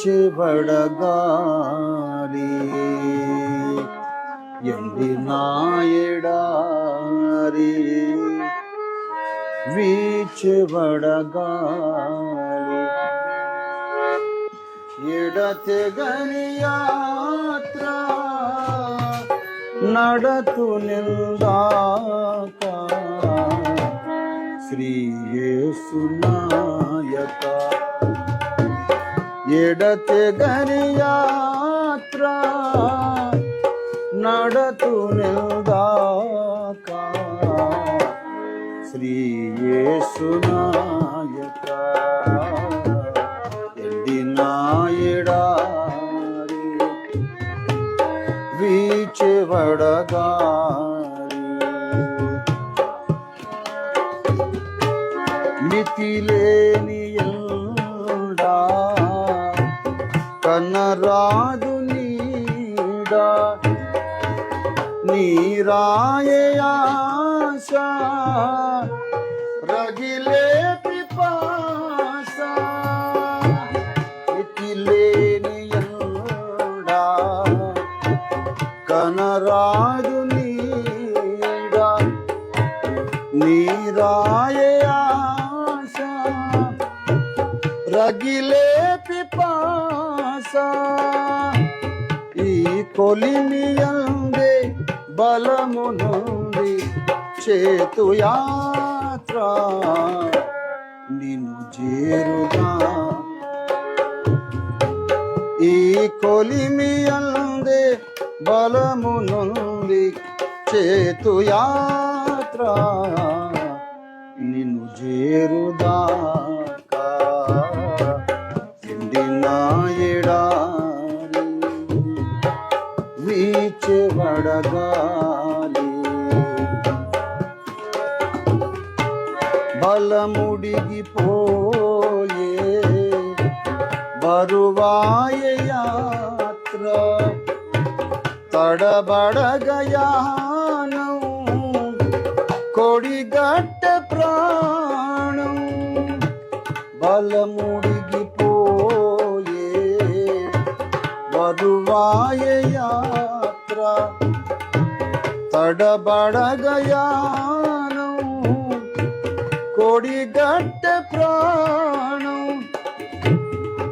వీచబడగాలి ఎండి నాయడారి వీచబడగాలి ఎడతెగని యాత్ర నడతు నిందాక శ్రీ యేసునాయక ఎడతెగని యాత్ర నడతు నిందాక. శ్రీ యేసునాయక ఎండినాయడారి వీచెవడగారి మితిలేని కనరాదు నీడా. నీరాయయాశ రగిలే పిపాస. మితిలేని ఎండా. కనరాదు నీడా. నీరాయయాశ రగిలే ఈ కొలిమి అందే బలము నుండి చేతు యాత్ర. నిన్ను చేరుగా. ఈ కొలిమి అందే బలము నుండి చేతు యాత్ర. నిన్ను చేరుదా వడగాలి. బలముడిగి పోయే బరువాయ యాత్ర. తడబడగయానం కొడిగట్ట ప్రాణం. బలముడిగి పోయే బరువాయ యాత్ర తడబడగయానం కొడిగట్ట ప్రాణం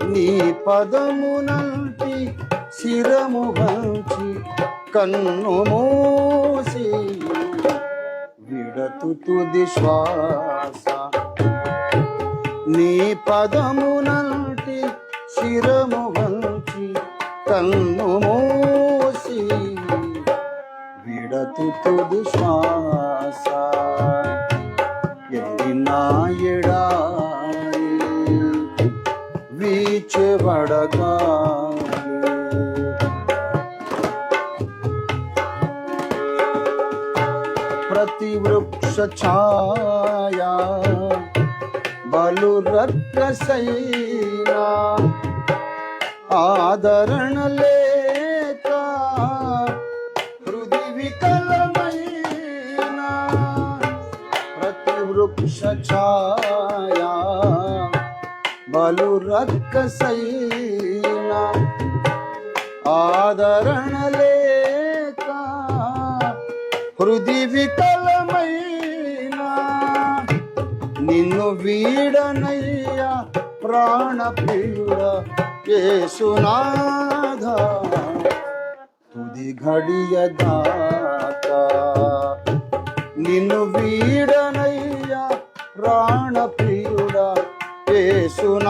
నీ పదమునంటి శిరము వంచి కన్ను మూసి విడతు తుది శ్వాస. నీ పదమునంటి శిరము వంచి కన్ను మూసి విడతు తుది శ్వాస ఎడారి వీచబడగాలి ప్రతి వృక్ష ఛాయా బలు రక్కసైనా ఆదరణ లే ఛాయా బలు రక్కసైనా ఆదరణ లేక హృది వికలమైనా నిన్ను వీడనయ్యా ప్రాణ ప్రియుడ యేసునాథ. తుది ఘడియ దాకా నిన్ను వీడన ప్రాణప్రియుడా ప్రియుడ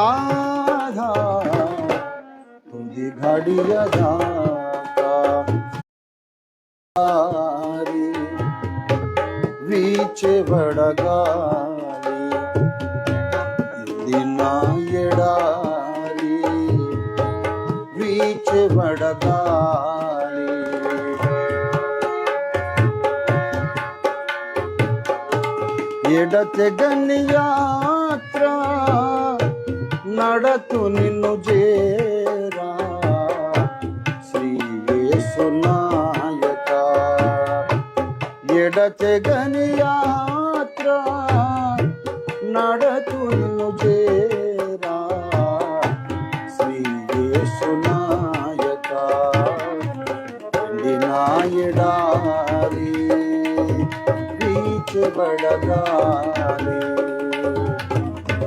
తుది ఘడియ దాకా దారి వీచెబడగాలి ఇది నా ఎడారి వీచెబడగాలి ಎಡತೆಗನಿ ಯಾತ್ರ ನಡತು ನಿನ್ನು ಜೇರ ಶ್ರೀ ಸುನಾಯಕ ಎಡತೆಗನಿ ಯಾತ್ರ ನಡತು ನಿನ್ನು ಜೇರ ಶ್ರೀ ಸುನಾಯಕ ಎಡಾರಿ ఇది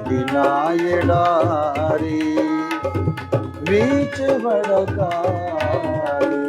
వినాయడారి ఎడారి